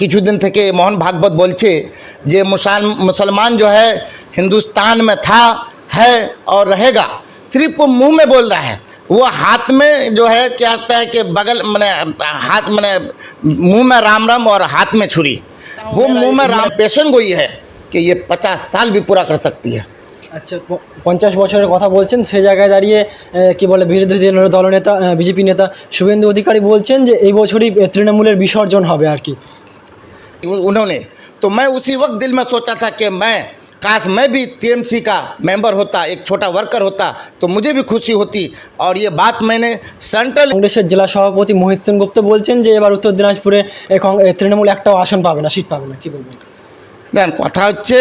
কিছুদিন থেকে মোহন ভাগবত বলছে যে মুসাল মুসলমান जो হিন্দুস্তান মে থা হ্যাঁ है और रहेगा। सिर्फ वो मुंह में बोल रहा है। वो हाथ में जो है क्या आता है कि बगल मैंने हाथ मैंने मुंह में राम राम और हाथ में छुरी। वो मुंह में राम আচ্ছা পঞ্চাশ বছরের কথা বলছেন সে জায়গায় দাঁড়িয়ে কি বলে বিরোধী দলনেতা বিজেপি নেতা শুভেন্দু অধিকারী বলছেন যে এই বছরই তৃণমূলের বিসর্জন হবে আর কি। उन्होंने तो मैं उसी वक्त दिल में सोचा था कि मैं काश मैं भी टीएमसी का मेंबर होता एक छोटा वर्कर होता तो मुझे भी खुशी होती और ये बात मैंने सेंट्रल কংগ্রেসের জেলা সভাপতি মোহিত সেন গুপ্ত বলছেন যে এবার উত্তর দিনাজপুরে এ, কং- এ, তৃণমূল একটাও আসন পাবে না সিট পাবে না কি বলবেন দেন কথা হচ্ছে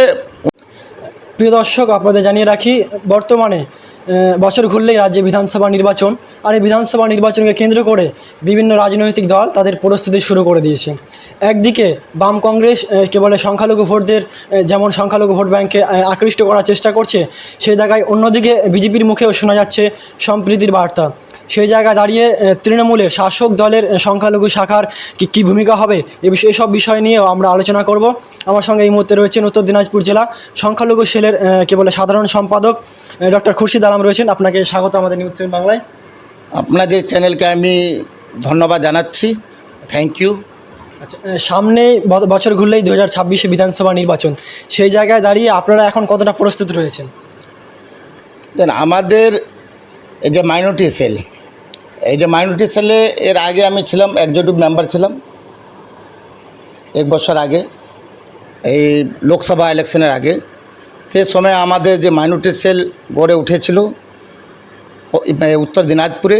প্রিয় দর্শক আপনাদের জানিয়ে রাখি বর্তমানে আহ, বছর ঘুরলেই রাজ্যে বিধানসভা নির্বাচন আর এই বিধানসভা নির্বাচনকে কেন্দ্র করে বিভিন্ন রাজনৈতিক দল তাদের প্রস্তুতি শুরু করে দিয়েছে। একদিকে বাম কংগ্রেস কেবল সংখ্যালঘু ভোটদের যেমন সংখ্যালঘু ভোট ব্যাংকে আকৃষ্ট করার চেষ্টা করছে সেই জায়গায় অন্যদিকে বিজেপির মুখেও শোনা যাচ্ছে সম্প্রীতির বার্তা। সেই জায়গায় দাঁড়িয়ে তৃণমূলের শাসক দলের সংখ্যালঘু শাখার কি কী ভূমিকা হবে এ বিষয়ে এসব বিষয় নিয়েও আমরা আলোচনা করব। আমার সঙ্গে এই মুহূর্তে রয়েছেন উত্তর দিনাজপুর জেলা সংখ্যালঘু সেলের আহ, কে বলে সাধারণ সম্পাদক ডক্টর খুরশিদ আলম রয়েছেন। আপনাকে স্বাগত আমাদের নিউজ বাংলায়। আপনাদের চ্যানেলকে আমি ধন্যবাদ জানাচ্ছি। থ্যাংক ইউ আচ্ছা সামনে বছর ঘুরলেই দু হাজার ছাব্বিশে বিধানসভা নির্বাচন। সেই জায়গায় দাঁড়িয়ে আপনারা এখন কতটা প্রস্তুত রয়েছেন? দেন আমাদের এই যে মাইনরিটি সেল এই যে মাইনরিটি সেলে এর আগে আমি ছিলাম একজোটিভ মেম্বার ছিলাম এক বছর আগে এই লোকসভা ইলেকশনের আগে। সে সময় আমাদের যে মাইনরিটি সেল গড়ে উঠেছিল উত্তর দিনাজপুরে।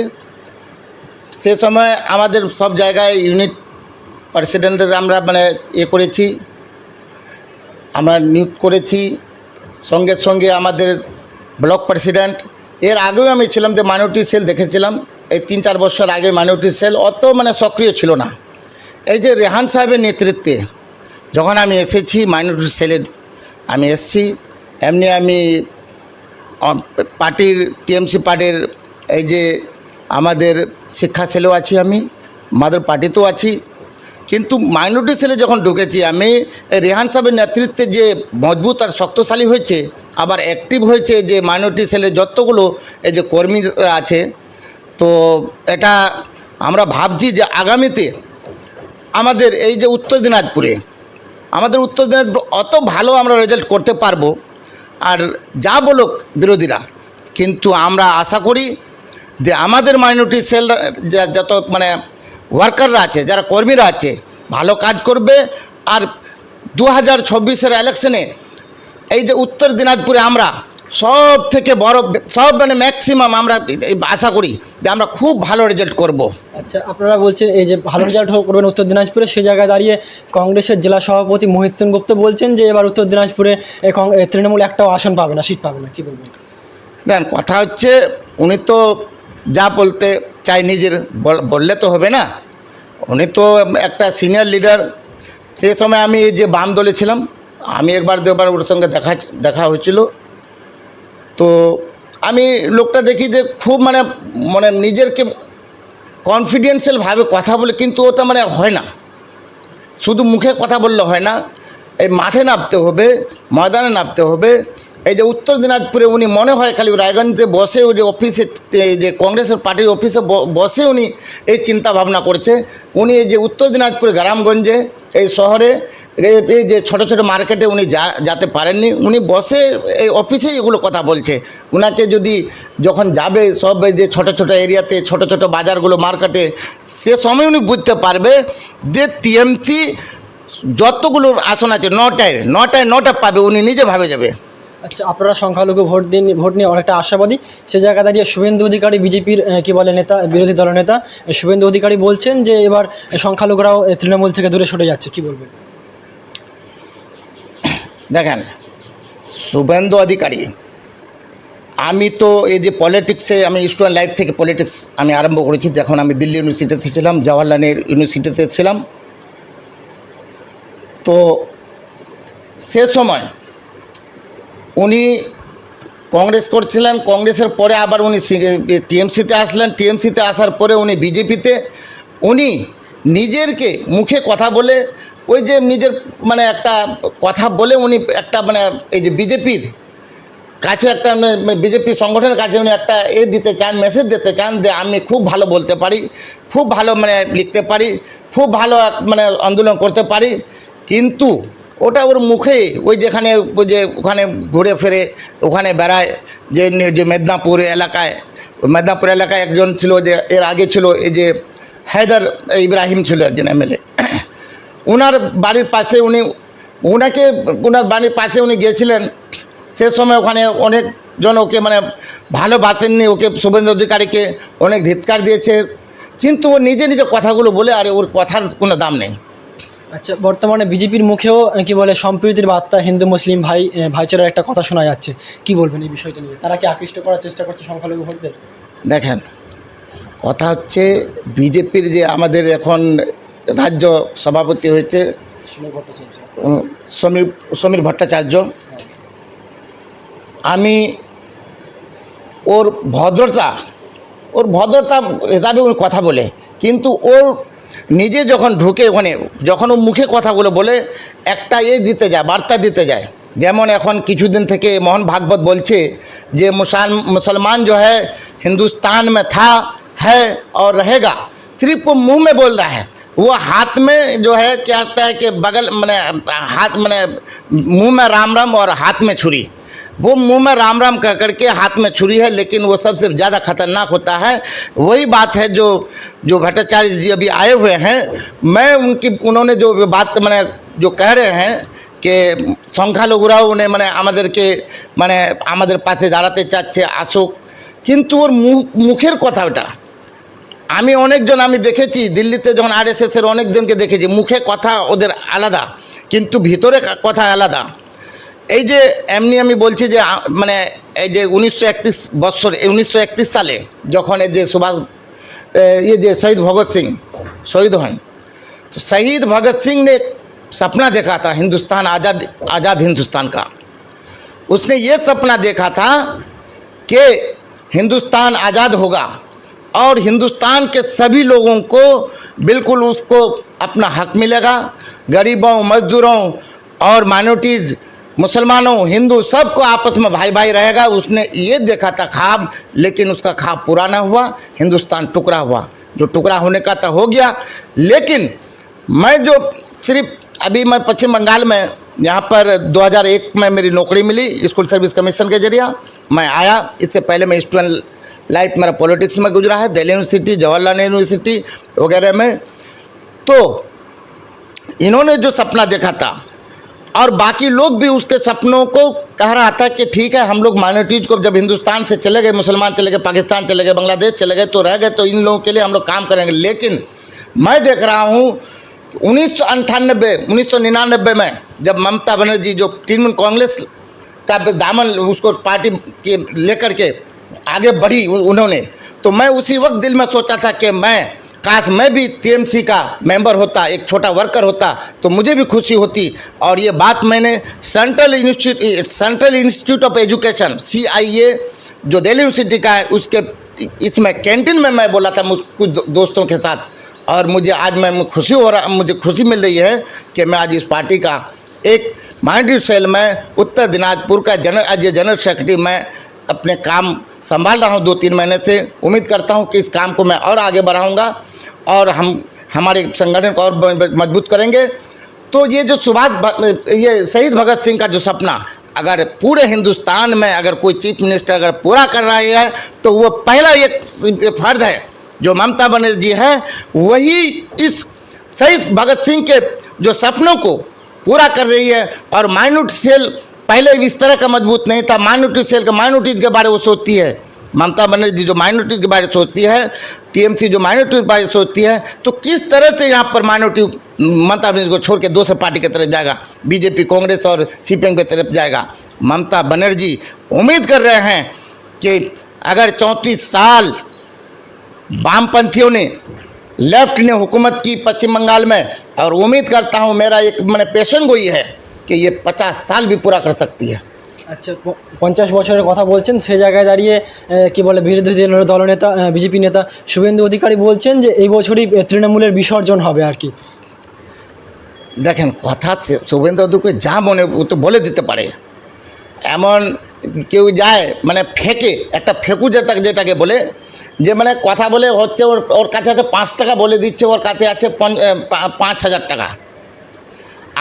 সে সময় আমাদের সব জায়গায় ইউনিট প্রেসিডেন্টের আমরা মানে এ করেছি। আমরা নিয়োগ করেছি। সঙ্গে সঙ্গে আমাদের ব্লক প্রেসিডেন্ট এর আগেও আমি ছিলাম যে মাইনরিটি সেল দেখেছিলাম। এই তিন চার বছর আগে মাইনরিটি সেল অত মানে সক্রিয় ছিল না। এই যে রেহান সাহেবের নেতৃত্বে যখন আমি এসেছি মাইনরিটি সেলের আমি এসেছি এমনি আম, পার্টির টিএমসি পার্টির এই যে আমাদের শিক্ষা সেলেও আছি আমি আমাদের পার্টিতেও আছি। কিন্তু মাইনরিটি সেলে যখন ঢুকেছি, আমি রেহান সাহেবের নেতৃত্বে যে মজবুত আর শক্তশালী হয়েছে, আবার অ্যাক্টিভ হয়েছে যে মাইনরিটি সেলে যতগুলো এই যে কর্মীরা আছে, তো এটা আমরা ভাবছি যে আগামীতে আমাদের এই যে উত্তর দিনাজপুরে, আমাদের উত্তর দিনাজপুর অত ভালো আমরা রেজাল্ট করতে পারব। আর যা বলুক বিরোধীরা। কিন্তু আমরা আশা করি যে আমাদের মাইনরিটি সেল যত মানে ওয়ার্কাররা আছে, যারা কর্মীরা আছে, ভালো কাজ করবে। আর দু হাজার চব্বিশের ইলেকশনে এই যে উত্তর দিনাজপুরে আমরা সব থেকে বড় সব মানে ম্যাক্সিমাম আমরা এই আশা করি যে আমরা খুব ভালো রেজাল্ট করব। আচ্ছা আপনারা বলছেন এই যে ভালো রেজাল্ট করবেন উত্তর দিনাজপুরে সেই জায়গায় দাঁড়িয়ে কংগ্রেসের জেলা সভাপতি মোহিত সেন গুপ্ত বলছেন যে এবার উত্তর দিনাজপুরে তৃণমূল একটাও আসন পাবে না সিট পাবে না কী বলবেন? দেন কথা হচ্ছে উনি তো যা বলতে চাই নিজের বললে তো হবে না। উনি তো একটা সিনিয়র লিডার সে সময় আমি এই যে বাম দলে ছিলাম আমি একবার দুবার ওর সঙ্গে দেখা দেখা হয়েছিল। তো আমি লোকটা দেখি যে খুব মানে মানে নিজেরকে কনফিডেন্সিয়ালভাবে কথা বলে, কিন্তু ওটা মানে হয় না। শুধু মুখে কথা বললে হয় না, এই মাঠে নামতে হবে, ময়দানে নামতে হবে। এই যে উত্তর দিনাজপুরে উনি মনে হয় খালি রায়গঞ্জে বসে ওই যে অফিসে যে কংগ্রেসের পার্টির অফিসে বসে উনি এই চিন্তা ভাবনা করছে। উনি এই যে উত্তর দিনাজপুর গ্রামগঞ্জে এই শহরে, এই- যে ছোট ছোট মার্কেটে উনি যা, যেতে পারেননি, উনি বসে এই অফিসে এগুলো কথা বলছে। উনাকে যদি যখন যাবে সব যে ছোট ছোট এরিয়াতে, ছোট ছোট বাজারগুলো, মার্কেটে, সে সময় উনি বুঝতে পারবে যে টিএমসি যতগুলো আসন আছে, নটায় নটায় নটা পাবে, উনি নিজে ভাবে যাবে। আচ্ছা আপনারা সংখ্যালঘু ভোট দিন, ভোট নিয়ে অনেকটা আশাবাদী। সে জায়গায় দাঁড়িয়ে শুভেন্দু অধিকারী বিজেপির কী বলে নেতা, বিরোধী দলনেতা শুভেন্দু অধিকারী বলছেন যে এবার সংখ্যালঘুরাও তৃণমূল থেকে দূরে সরে যাচ্ছে। কি বলবেন? দেখেন, শুভেন্দু অধিকারী, আমি তো এই যে পলিটিক্সে আমি স্টুডেন্ট লাইফ থেকে পলিটিক্স আমি আরম্ভ করেছি। যখন আমি দিল্লি ইউনিভার্সিটিতে ছিলাম, জওয়াহরলাল নেহরু ইউনিভার্সিটিতে ছিলাম। তো সে সময় উনি কংগ্রেস করছিলেন, কংগ্রেসের পরে আবার উনি টিএমসিতে আসলেন। টিএমসিতে আসার পরে উনি বিজেপিতে। উনি নিজেরকে মুখে কথা বলে, ওই যে নিজের মানে একটা কথা বলে উনি একটা মানে এই যে বিজেপির কাছে একটা বিজেপি সংগঠনের কাছে উনি একটা এ দিতে চান, মেসেজ দিতে চান যে আমি খুব ভালো বলতে পারি, খুব ভালো মানে লিখতে পারি, খুব ভালো মানে আন্দোলন করতে পারি। কিন্তু ওটা ওর মুখে ওই যেখানে যে ওখানে ঘুরে ফেরে, ওখানে বেড়ায়, যে যে মেদিনীপুর এলাকায় মেদিনীপুর এলাকায় একজন ছিল যে, এর আগে ছিল এই যে হায়দার ইব্রাহিম ছিল একজন এমএলএ। ওনার বাড়ির পাশে উনি ওনাকে ওনার বাড়ির পাশে উনি গিয়েছিলেন। সে সময় ওখানে অনেকজন ওকে মানে ভালোবাসেননি, ওকে শুভেন্দু অধিকারীকে অনেক ধিৎকার দিয়েছে। কিন্তু ও নিজে নিজে কথাগুলো বলে আর ওর কথার কোনো দাম নেই। আচ্ছা বর্তমানে বিজেপির মুখেও কি বলে সম্প্রীতির বার্তা হিন্দু মুসলিম ভাই ভাইচারার একটা কথা শোনা যাচ্ছে। কি বলবেন এই বিষয়টা নিয়ে? তারা কি আকৃষ্ট করার চেষ্টা করছে সংখ্যালঘু ভোটদের? দেখেন কথা হচ্ছে বিজেপির যে আমাদের এখন রাজ্য সভাপতি হয়েছে সমীর সমীর ভট্টাচার্য। আমি ওর ভদ্রতা ওর ভদ্রতা হিসাবে কথা বলে কিন্তু ওর নিজে যখন ঢুকে ওখানে যখন ও মুখে কথাগুলো বলে একটা এ দিতে যায় বার্তা দিতে যায় যেমন এখন কিছুদিন থেকে মোহন ভাগবত বলছে যে মুসাল मुसलमान जो है हिंदुस्तान में था है और रहेगा सिर्फ वो मुंह में बोल रहा है वो हाथ में जो है क्या होता है कि बगल मैंने हाथ मैंने मुंह में राम राम और हाथ में छुरी वो मुंह में राम राम कह करके हाथ में छुरी है लेकिन वो सबसे ज़्यादा खतरनाक होता है वही बात है जो जो भट्टाचार्य जी अभी आए हुए हैं मैं उनकी उन्होंने जो बात मैंने जो कह रहे हैं যে সংখ্যালঘুরাও উনি মানে আমাদেরকে মানে আমাদের পাশে দাঁড়াতে চাচ্ছে আসুক কিন্তু ওর মুখ মুখের কথা ওটা আমি অনেকজন আমি দেখেছি দিল্লিতে যখন আর এস এসের অনেকজনকে দেখেছি মুখে কথা ওদের আলাদা কিন্তু ভিতরে কা- কথা আলাদা এই যে এমনি আমি বলছি যে আ- মানে এই যে উনিশশো একত্রিশ বৎসর উনিশশো একত্রিশ সালে যখন এই যে সুভাষ এ, ইয়ে যে শহীদ ভগৎ সিং শহীদ হন तो शहीद भगत सिंह ने एक सपना देखा था हिंदुस्तान आज़ाद आज़ाद हिंदुस्तान का उसने ये सपना देखा था कि हिंदुस्तान आज़ाद होगा और हिंदुस्तान के सभी लोगों को बिल्कुल उसको अपना हक मिलेगा गरीबों मजदूरों और माइनॉरिटीज़ मुसलमानों, हिंदू सबको आपस में भाई भाई रहेगा। उसने ये देखा था ख्वाब, लेकिन उसका ख्वाब पूरा ना हुआ, हिंदुस्तान टुकड़ा हुआ। जो टुकड़ा होने का तो हो गया। लेकिन मैं जो सिर्फ़ अभी मैं पश्चिम बंगाल में, यहाँ पर 2001 में मेरी नौकरी मिली, स्कूल सर्विस कमीशन के ज़रिए मैं आया, इससे पहले मैं स्टूडेंट लाइफ मेरा पॉलिटिक्स में गुजरा है, दिल्ली यूनिवर्सिटी, जवाहरलाल नेहरू यूनिवर्सिटी वगैरह में। तो इन्होंने जो सपना देखा था और बाकी लोग भी उसके सपनों को कह रहा था कि ठीक है, हम लोग माइनॉरिटीज़ को जब हिंदुस्तान से चले गए, मुसलमान चले गए, पाकिस्तान चले गए, बांग्लादेश चले गए तो रह गए तो इन लोगों के लिए हम लोग काम करेंगे। लेकिन मैं देख रहा हूँ, उन्नीस सौ अंठानबे, उन्नीस सौ निन्यानबे में जब ममता बनर्जी जो तृणमूल कांग्रेस का दामन, उसको पार्टी के लेकर के आगे बढ़ी उन्होंने तो मैं उसी वक्त दिल में सोचा था कि मैं काश मैं भी टीएमसी का मेंबर होता एक छोटा वर्कर होता तो मुझे भी खुशी होती। और ये बात मैंने Central Institute Central Institute of Education C जो दिल्ली यूनिवर्सिटी का है उसके इसमें कैंटीन में मैं बोला था कुछ दो, दोस्तों के साथ। और मुझे आज मैं खुशी हो रहा मुझे खुशी मिल रही है कि मैं आज इस पार्टी का एक माइनॉरिटी सेल में उत्तर दिनाजपुर का जनरल आज ये जनरल सेक्रेटरी मैं अपने काम संभाल रहा हूँ दो तीन महीने से। उम्मीद करता हूँ कि इस काम को मैं और आगे बढ़ाऊँगा। और हम, हमारे संगठन को और मज़बूत करेंगे। तो ये जो सुभाष ये शहीद भगत सिंह का जो सपना, अगर पूरे हिंदुस्तान में अगर कोई चीफ मिनिस्टर अगर पूरा कर रहा है तो वो पहला एक फ़र्ज़ है, जो ममता बनर्जी है, वही इस शहीद भगत सिंह के जो सपनों को पूरा कर रही है। और माइनॉरिटी सेल पहले इस तरह का मज़बूत नहीं था। माइनॉरिटी सेल का माइनॉरिटीज़ के बारे वो सोचती है। ममता बनर्जी जो माइनॉरिटी के बारे में सोचती है, टीएमसी जो माइनॉरिटी के बारे में सोचती है तो किस तरह से यहाँ पर माइनॉरिटी ममता बनर्जी को छोड़ के दूसरे पार्टी की तरफ़ जाएगा? बीजेपी, कांग्रेस और सीपीएम की तरफ़ जाएगा। ममता बनर्जी उम्मीद कर रहे हैं कि अगर चौंतीस साल वामपंथियों ने, लेफ़्ट ने हुकूमत की पश्चिम बंगाल में, और उम्मीद करता हूँ मेरा एक मैंने पेशन गोई है कि ये पचास साल भी पूरा कर सकती है। আচ্ছা পঞ্চাশ বছরের কথা বলছেন, সে জায়গায় দাঁড়িয়ে কি বলে, বিরোধী দল দলনেতা বিজেপি নেতা শুভেন্দু অধিকারী বলছেন যে এই বছরই তৃণমূলের বিসর্জন হবে আর কি। দেখেন, কথা শুভেন্দু অধিকারী যা মনে তো বলে দিতে পারে। এমন কেউ যায় মানে ফেকে, একটা ফেকু যেটা যেটাকে বলে, যে মানে কথা বলে হচ্ছে ওর ওর কাছে আছে পাঁচ টাকা বলে দিচ্ছে, ওর কাছে আছে পাঁচ হাজার টাকা।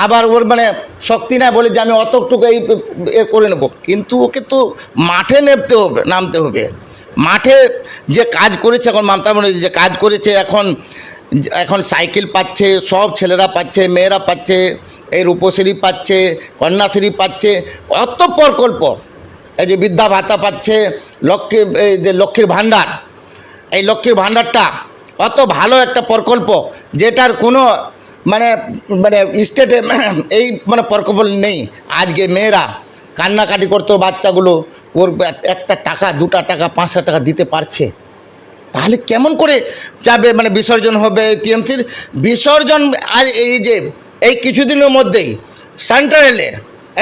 আবার ওর মানে শক্তি নাই বলে যে আমি অতটুকু এই এ করে নেব। কিন্তু ওকে তো মাঠে নেমতে হবে, নামতে হবে। মাঠে যে কাজ করেছে এখন মমতা ব্যানার্জি, যে কাজ করেছে এখন এখন সাইকেল পাচ্ছে, সব ছেলেরা পাচ্ছে, মেয়েরা পাচ্ছে, এই রূপশ্রী পাচ্ছে, কন্যাশ্রী পাচ্ছে, অত প্রকল্প। এই যে বৃদ্ধা ভাতা পাচ্ছে, লক্ষ্মী, এই যে লক্ষ্মীর ভাণ্ডার, এই লক্ষ্মীর ভাণ্ডারটা অত ভালো একটা প্রকল্প, যেটার কোনো মানে মানে স্টেটে এই মানে প্রকল্প নেই। আজকে মেয়েরা কান্নাকাটি করতো বাচ্চাগুলো, ওর একটা টাকা, দুটা টাকা পাঁচশো টাকা দিতে পারছে। তাহলে কেমন করে যাবে মানে বিসর্জন হবে টিএমসির? বিসর্জন আজ এই যে, এই কিছুদিনের মধ্যেই সেন্ট্রালে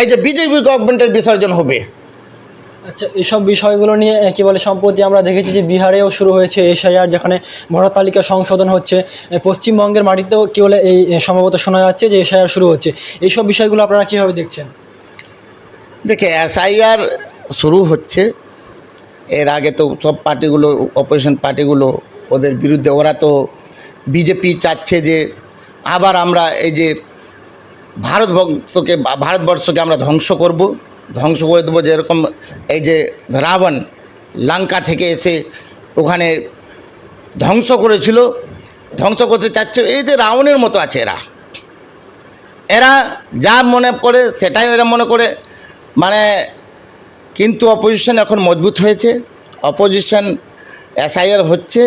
এই যে, বিজেপি গভর্নমেন্টের বিসর্জন হবে। আচ্ছা এসব বিষয়গুলো নিয়ে কি বলে, সম্প্রতি আমরা দেখেছি যে বিহারেও শুরু হয়েছে এসআইআর, যেখানে ভোটার তালিকা সংশোধন হচ্ছে। পশ্চিমবঙ্গের মাটিতেও কি বলে, এই সম্ভবত শোনা যাচ্ছে যে এসআইআর শুরু হচ্ছে। এইসব বিষয়গুলো আপনারা কীভাবে দেখছেন? দেখে, এসআইআর শুরু হচ্ছে। এর আগে তো সব পার্টিগুলো, অপোজিশন পার্টিগুলো, ওদের বিরুদ্ধে ওরা তো বিজেপি চাচ্ছে যে, আবার আমরা এই যে ভারতবর্ষকে ভারতবর্ষকে আমরা ধ্বংস করব। ধ্বংস করে দেবো যেরকম এই যে রাবণ লঙ্কা থেকে এসে ওখানে ধ্বংস করেছিল, ধ্বংস করতে চাচ্ছে, এই যে রাবণের মতো আছে এরা। এরা যা মনে করে সেটাই এরা মনে করে। মানে কিন্তু অপোজিশন এখন মজবুত হয়েছে অপোজিশন এসআইআর হচ্ছে।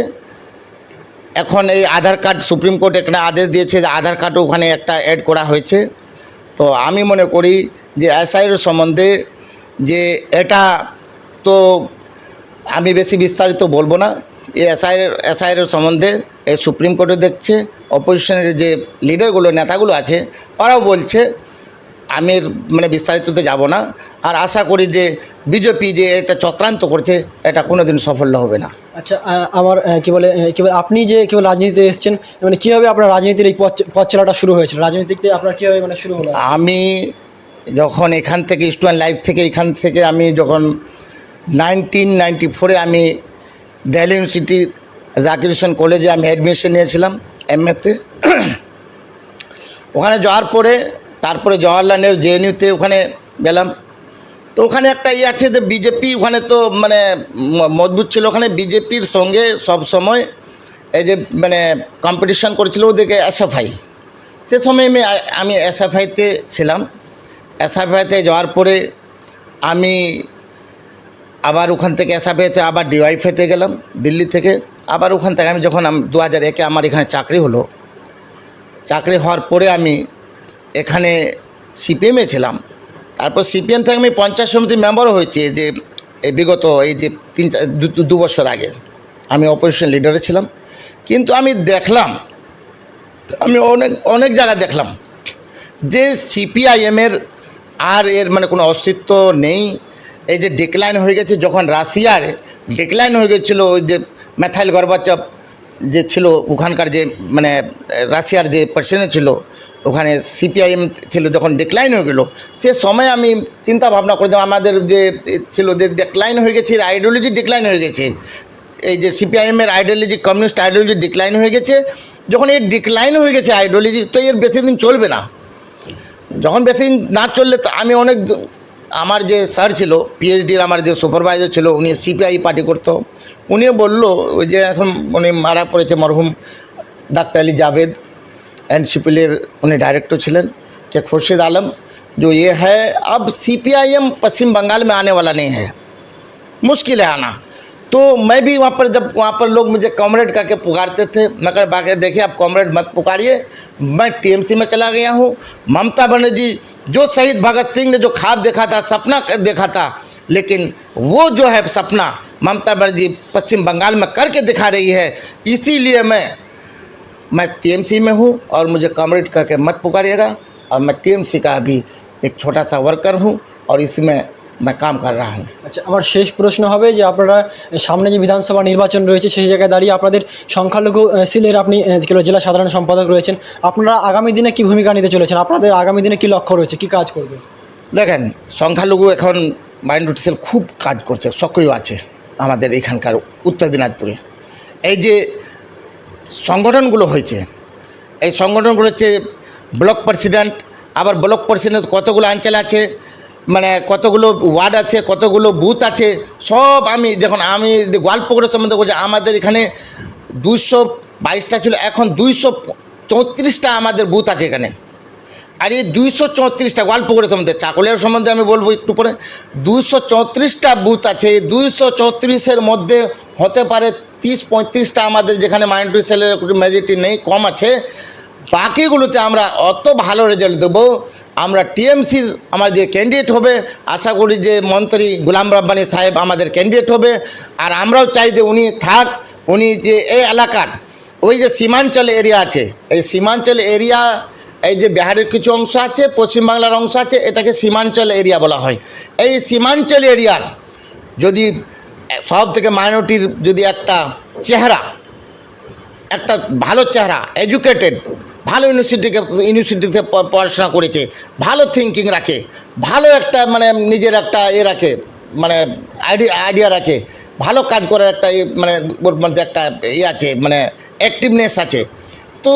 এখন এই আধার কার্ড সুপ্রিম কোর্ট একটা আদেশ দিয়েছে যে আধার কার্ড ওখানে একটা অ্যাড করা হয়েছে। তো আমি মনে করি যে এসআইআর সম্বন্ধে যে এটা তো আমি বেশি বিস্তারিত বলব না। এই এসআইআর এসআইআর সম্বন্ধে এই সুপ্রিম কোর্টে দেখছে অপোজিশনের যে লিডারগুলো নেতাগুলো আছে, ওরাও বলছে, আমি মানে বিস্তারিততে যাব না। আর আশা করি যে বিজেপি যে এটা চক্রান্ত করছে, এটা কোনোদিন সাফল্য হবে না। আচ্ছা আমার কি বলে কি বলে, আপনি যে, কি বলে, রাজনীতিতে এসেছেন মানে কীভাবে আপনার রাজনীতির এই পথ চলাটা শুরু হয়েছিল রাজনীতিতে আপনার কীভাবে মানে শুরু হলো? আমি যখন এখান থেকে স্টুডেন্ট লাইফ থেকে, এখান থেকে আমি যখন নাইনটিন নাইনটি ফোরে আমি দিল্লি ইউনিভার্সিটি জাকির হোসেন কলেজে আমি অ্যাডমিশন নিয়েছিলাম এম এমএতে ওখানে যাওয়ার পরে, তারপরে জওয়াহরলাল নেহরু জেএনইউতে ওখানে গেলাম। তো ওখানে একটা ইয়ে আছে যে বিজেপি ওখানে তো মানে মজবুত ছিল। ওখানে বিজেপির সঙ্গে সব সময় এই যে মানে কম্পিটিশন করেছিল ওদেরকে এসএফআই সে সময় আমি আমি এসএফআইতে ছিলাম। এসএফআইতে যাওয়ার পরে আমি আবার ওখান থেকে এসএফআইতে আবার ডিওয়াইফেতে গেলাম, দিল্লি থেকে। আবার ওখান থেকে আমি যখন দু হাজার একে আমার এখানে চাকরি হলো, চাকরি হওয়ার পরে আমি এখানে সিপিএমে ছিলাম। তারপর সিপিএম থেকে আমি পঞ্চায়েত সমিতির মেম্বারও হয়েছি যে, এই বিগত এই যে তিন দু- বছর আগে। আমি অপোজিশন লিডারে ছিলাম। কিন্তু আমি দেখলাম, আমি অনেক অনেক জায়গায় দেখলাম যে সিপিআইএমের আর এর মানে কোনো অস্তিত্ব নেই। এই যে ডিক্লাইন হয়ে গেছে, যখন রাশিয়ার ডিক্লাইন হয়ে গেছিল, ওই যে ম্যাথাইল গর্বাচপ যে ছিল, ওখানকার যে মানে রাশিয়ার যে প্রেসিডেন্ট ছিল, ওখানে সিপিআইএম ছিল যখন ডিক্লাইন হয়ে গেলো, সে সময় আমি চিন্তা ভাবনা করে আমাদের যে ছিল, যে ডিক্লাইন হয়ে গেছে আইডিওলজি ডিক্লাইন হয়ে গেছে। এই যে সিপিআইএমের আইডিওলজি কমিউনিস্ট আইডিওলজি ডিক্লাইন হয়ে গেছে, যখন এর ডিক্লাইন হয়ে গেছে আইডিওলজি তো এর বেশি দিন চলবে না। যখন বেশি দিন না চললে তো আমি অনেক আমার যে স্যার ছিল পিএইচডির আমার যে সুপারভাইজার ছিল উনি সিপিআই পার্টি করতো উনিও বললো ওই যে এখন উনি মারা পড়েছে মরহুম ডাক্তার আলী জাভেদ एनसीपीलेर उन्हें डायरेक्टर छिलन कि खुर्शीद आलम जो ये है अब सीपीआईएम पश्चिम बंगाल में आने वाला नहीं है मुश्किल है आना तो मैं भी वहाँ पर जब वहाँ पर लोग मुझे कॉमरेड करके पुकारते थे मैं कहा बाकी देखिए आप कॉमरेड मत पुकारिए मैं टीएमसी में चला गया हूँ ममता बनर्जी जो शहीद भगत सिंह ने जो ख्वाब देखा था, सपना देखा था, लेकिन वो जो है सपना ममता बनर्जी पश्चिम बंगाल में करके दिखा रही है। इसीलिए मैं मैं टीएमसी में हूँ और मुझे कॉमरेड करके मत पुकारिएगा और मैं टीएमसी का भी एक छोटा सा वर्कर हूँ और इसमें मैं काम कर रहा हूँ আচ্ছা আমার শেষ প্রশ্ন হবে যে আপনারা সামনে যে বিধানসভা নির্বাচন রয়েছে সেই জায়গায় দাঁড়িয়ে আপনাদের সংখ্যালঘু আহ, সিলের আপনি আহ, কি বলে জেলা সাধারণ সম্পাদক রয়েছেন আপনারা আগামী দিনে কি ভূমিকা নিতে চলেছেন আপনাদের আগামী দিনে কি লক্ষ্য রয়েছে কি কাজ করবে দেখেন সংখ্যালঘু এখন মাইনরিটি সেল খুব কাজ করছে সক্রিয় আছে আমাদের এখানকার উত্তর দিনাজপুরে এই যে সংগঠনগুলো হয়েছে এই সংগঠনগুলো হচ্ছে ব্লক প্রেসিডেন্ট আবার ব্লক প্রেসিডেন্ট কতগুলো অঞ্চল আছে মানে কতগুলো ওয়ার্ড আছে, কতগুলো বুথ আছে, সব আমি যখন আমি গোয়ালপুকুরের সম্বন্ধে বলছি, আমাদের এখানে দুইশো বাইশটা ছিল, এখন দুইশো চৌত্রিশটা আমাদের বুথ আছে এখানে। আর এই দুইশো চৌত্রিশটা গোয়ালপুকুরের সম্বন্ধে চাকুলিয়ার সম্বন্ধে আমি বলব একটু পরে, দুইশো চৌত্রিশটা বুথ আছে, এই দুইশো চৌত্রিশের মধ্যে হতে পারে তিরিশ পঁয়ত্রিশটা আমাদের যেখানে মাইনরিটি সেলের মেজরিটি নেই, কম আছে, বাকিগুলোতে আমরা অত ভালো রেজাল্ট দেবো আমরা টিএমসির আমার যে ক্যান্ডিডেট হবে, আশা করি যে মন্ত্রী গুলাম রব্বানি সাহেব আমাদের ক্যান্ডিডেট হবে। আর আমরাও চাই যে উনি থাক, উনি যে এই এলাকার, ওই যে সীমাঞ্চল এরিয়া আছে, এই সীমাঞ্চল এরিয়া এই যে বিহারের কিছু অংশ আছে পশ্চিমবাংলার অংশ আছে, এটাকে সীমাঞ্চল এরিয়া বলা হয়। এই সীমাঞ্চল এরিয়ার যদি সব থেকে মাইনরিটির যদি একটা চেহারা, একটা ভালো চেহারা এডুকেটেড ভালো ইউনিভার্সিটিকে ইউনিভার্সিটিতে পড়াশোনা করেছে, ভালো থিঙ্কিং রাখে, ভালো একটা মানে নিজের একটা এ রাখে মানে আইডিয়া আইডিয়া রাখে, ভালো কাজ করার একটা মানে ওর মধ্যে একটা ইয়ে আছে মানে অ্যাক্টিভনেস আছে। তো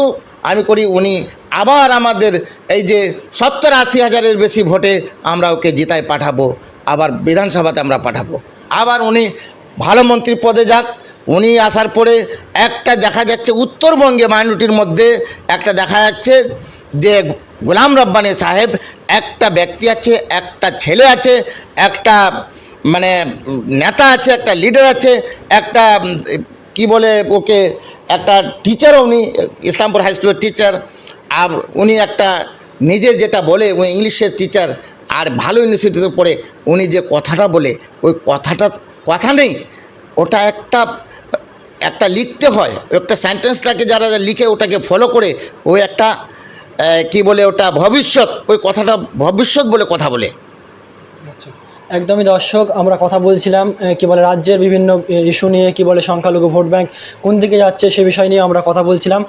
আমি করি উনি আবার আমাদের এই যে সত্তর আশি হাজারের বেশি ভোটে আমরা ওকে জিতায় পাঠাবো, আবার বিধানসভাতে আমরা পাঠাবো। আবার উনি ভালো মন্ত্রী পদে যাক উনি আসার পরে একটা দেখা যাচ্ছে উত্তরবঙ্গে মাইনরিটির মধ্যে একটা দেখা যাচ্ছে যে গোলাম রব্বানি সাহেব একটা ব্যক্তি আছে, একটা ছেলে আছে, একটা মানে নেতা আছে, একটা লিডার আছে, একটা কি বলে ওকে, একটা টিচারও উনি, ইসলামপুর হাই স্কুলের টিচার আর উনি একটা নিজের যেটা বলে উনি ইংলিশের টিচার আর ভালো ইউনিভার্সিটিতে পড়ে উনি যে কথাটা বলে, ওই কথাটা, কথা নেই। ওটা একটা একটা লিখতে হয়। একটা সেন্টেন্সটাকে যারা লিখে ওটাকে ফলো করে, ওই একটা কি বলে ওটা ভবিষ্যৎ, ওই কথাটা ভবিষ্যৎ বলে কথা বলে। একদমই দর্শক, আমরা কথা বলছিলাম কি বলে রাজ্যের বিভিন্ন ইস্যু নিয়ে, কি বলে সংখ্যালঘু ভোট ব্যাংক কোন দিকে যাচ্ছে সে বিষয় নিয়ে আমরা কথা বলছিলাম।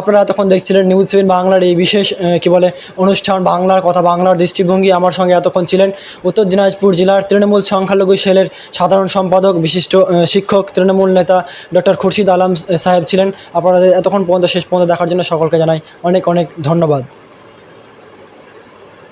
আপনারা তখন দেখছিলেন নিউজ সেভেন বাংলার এই বিশেষ কি বলে অনুষ্ঠান, বাংলার কথা, বাংলার দৃষ্টিভঙ্গি আমার সঙ্গে এতক্ষণ ছিলেন উত্তর দিনাজপুর জেলার তৃণমূল সংখ্যালঘু সেলের সাধারণ সম্পাদক, বিশিষ্ট শিক্ষক, তৃণমূল নেতা ডক্টর খুরশিদ আলম সাহেব ছিলেন। আপনাদের এতক্ষণ পর্যন্ত, শেষ পর্যন্ত দেখার জন্য সকলকে জানাই অনেক অনেক ধন্যবাদ।